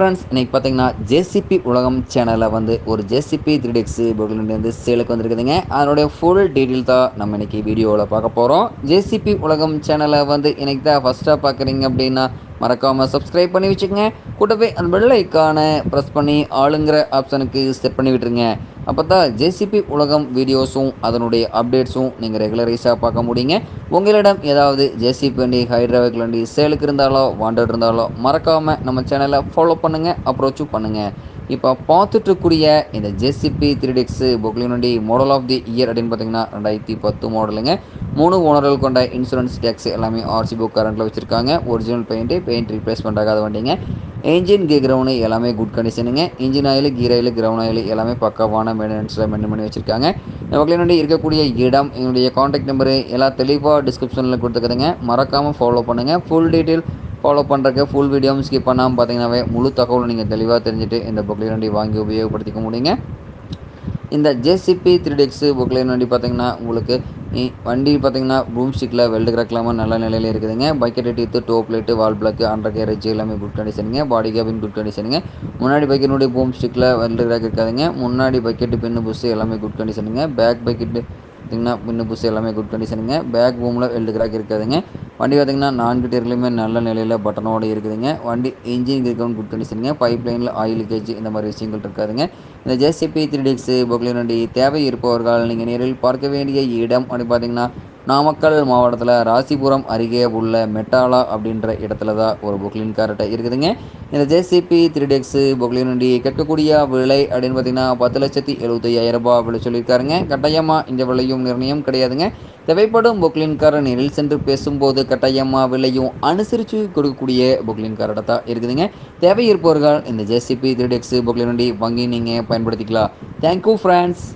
Friends இன்றைக்கி பார்த்தீங்கன்னா JCB உலகம் சேனலில் வந்து ஒரு ஜேசிபி த்ரீ டெக்ஸு வந்து சேலுக்கு வந்திருக்குதுங்க. அதனுடைய ஃபுல் டீட்டெயில் தான் நம்ம இன்றைக்கி வீடியோவில் பார்க்க போகிறோம் ஜேசிபி உலகம் சேனலை வந்து இன்றைக்கி தான் ஃபஸ்ட்டாக பார்க்குறீங்க அப்படின்னா மறக்காமல் சப்ஸ்கிரைப் பண்ணி வச்சுக்கோங்க. கூட்டவே அந்த பெல் ஐக்கானை ப்ரெஸ் பண்ணி ஆளுங்கிற ஆப்ஷனுக்கு செட் பண்ணி விட்டுருங்க. அப்போ தான் ஜேசிபி உலகம் வீடியோஸும் அதனுடைய அப்டேட்ஸும் நீங்கள் ரெகுலரைஸாக பார்க்க முடியுங்க. உங்களிடம் ஏதாவது ஜேசிபி வண்டி ஹைட்ராவிக் வண்டி சேலுக்கு இருந்தாலோ வாண்டட் இருந்தாலோ மறக்காமல் நம்ம சேனலை ஃபாலோ பண்ணுங்கள் அப்ரோச்சும் பண்ணுங்கள் இப்போ பார்த்துட்ருக்கூடிய இந்த ஜேசிபி த்ரீ டெக்ஸு பொக்லின் வண்டி மாடல் ஆஃப் தி இயர் அப்படின்னு பார்த்தீங்கன்னா ரெண்டாயிரத்தி பத்து மாடலுங்க மூணு ஓனர்கள் கொண்ட இன்சூரன்ஸ் டேக்ஸ் எல்லாமே ஆர்சி புக் கரண்ட்டில் வச்சுருக்காங்க. ஒரிஜினல் பெயிண்ட்டு பெயிண்ட் ரீப்ளேஸ்மெண்ட் ஆகாத வண்டிங்க. இன்ஜின் கீ கிரவுண்டு எல்லாமே good கண்டிஷனுங்க engine oil gear oil ground oil எல்லாமே பக்காவான மெயின்டெனன்ஸில் மெயின்டைன் பண்ணி வச்சுருக்காங்க. இந்த வண்டி இருக்கக்கூடிய இடம் என்னுடைய காண்டாக்ட் நம்பரு எல்லாம் தெளிவாக டிஸ்கிரிப்ஷனில் கொடுத்துக்குதுங்க. மறக்காமல் ஃபாலோ பண்ணுங்கள் ஃபுல் டீட்டெயில் ஃபாலோ பண்ணுறக்கு ஃபுல் வீடியோவும் ஸ்கிப் பண்ணாமல் பார்த்தீங்கன்னாவே முழு தகவலும் நீங்கள் தெளிவாக தெரிஞ்சுட்டு இந்த புக்லைன் வண்டி வாங்கி உபயோகப்படுத்திக்க முடியுங்க. இந்த ஜேசிபி த்ரீ டெக்ஸு புக்லைன் வண்டி பார்த்தீங்கன்னா உங்களுக்கு வண்டி பார்த்தீங்கன்னா பூம் ஸ்டிக்கில் வெல்டு கிராக்லாமல் நல்ல நிலையில் இருக்குதுங்க. Bucket teeth top light valve block under carriage எல்லாமே குட் கண்டிஷனுங்க பாடி கேபின் குட் கண்டிஷனுங்க முன்னாடி பக்கெட்டினுடைய பூம் ஸ்டிக்கில் வெல்டு கிராக் இருக்காதுங்க. முன்னாடி பக்கெட்டு பின்னு புஷ் எல்லாமே குட் கண்டிஷனுங்க பேக் பக்கெட்டு பார்த்திங்கன்னா பின்னு புஸ் எல்லாமே குட் கண்டிஷனுங்க பேக் பூமில் வெல்டு கிராக் இருக்காதுங்க. வண்டி பார்த்திங்கன்னா நான்கு டேர்லையுமே நல்ல நிலையில் பட்டனோடு இருக்குதுங்க. வண்டி இன்ஜின் இருக்கவும் குட் கண்டிஷனுங்க பைப் லைனில் ஆயில் லீக்கேஜ் இந்த மாதிரி விஷயங்கள் இருக்காதுங்க. இந்த ஜேசிபி த்ரீ டிக்ஸு பொக்லின் வண்டி தேவை இருப்பவர்கள் நீங்கள் நேரில் பார்க்க வேண்டிய இடம் அப்படி பார்த்தீங்கன்னா நாமக்கல் மாவட்டத்தில் ராசிபுரம் அருகே உள்ள மெட்டாலா அப்படின்ற இடத்துல தான் ஒரு பொக்லின் கார்ட்டை இருக்குதுங்க. இந்த ஜேசிபி த்ரீ டெக்ஸு பொக்லின் வண்டி கேட்கக்கூடிய விலை அப்படின்னு பார்த்தீங்கன்னா பத்து லட்சத்தி எழுபத்தி ஐயாயிரம் ரூபாய் விலை சொல்லியிருக்காருங்க. கட்டாயமாக இந்த விலையும் நிர்ணயம் கிடையாதுங்க. தேவைப்படும் பொக்லின் காரை நேரில் சென்று பேசும்போது கட்டாயமாக விலையும் அனுசரித்து கொடுக்கக்கூடிய பொக்லின் கார்டை தான் இருக்குதுங்க. தேவை இருப்பவர்கள் இந்த ஜேசிபி த்ரீ டெக்ஸு பொக்லின் வண்டி வாங்கி நீங்கள் பயன்படுத்திக்கலாம். Thank you friends